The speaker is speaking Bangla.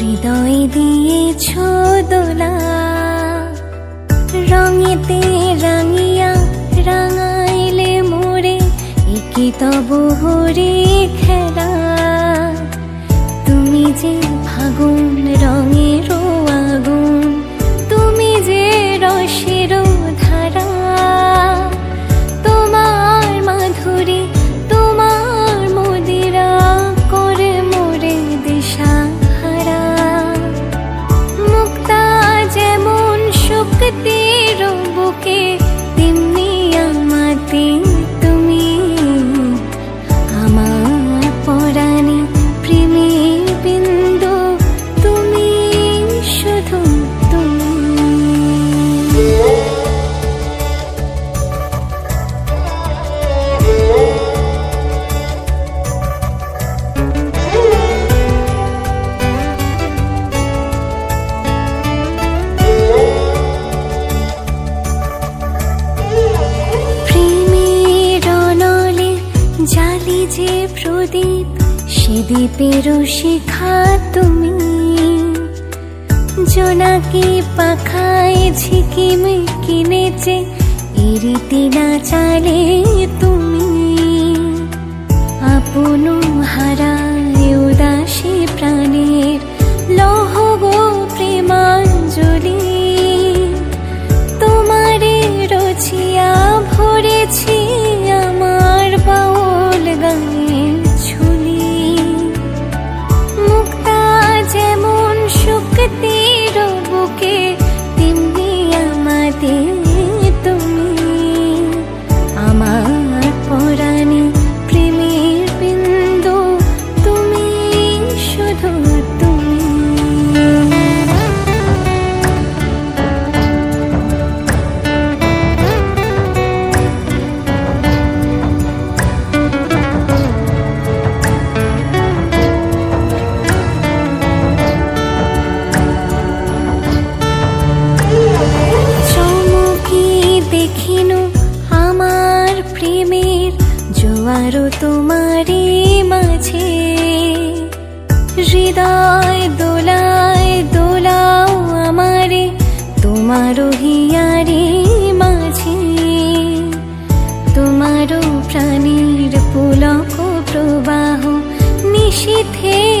হৃদয় দিয়েছ দোলা। রঙেতে রাঙিয়া রাঙাইলে মোরে, একে তব হরে খেলা। তুমি যে ফাগুন রঙের দ্বীপ সে দ্বীপেরও শিখা তুমি। জোনাকি পাখায় ঝিকিমিকি নেচে এরিতি না চালে তুমি। আরও তোমারি মাঝে। হৃদয় দোলায় দোলাও আমারে, তোমারও হিয়ারি মাঝে। তোমারও প্রাণীর পুলক প্রবাহ নিষিথে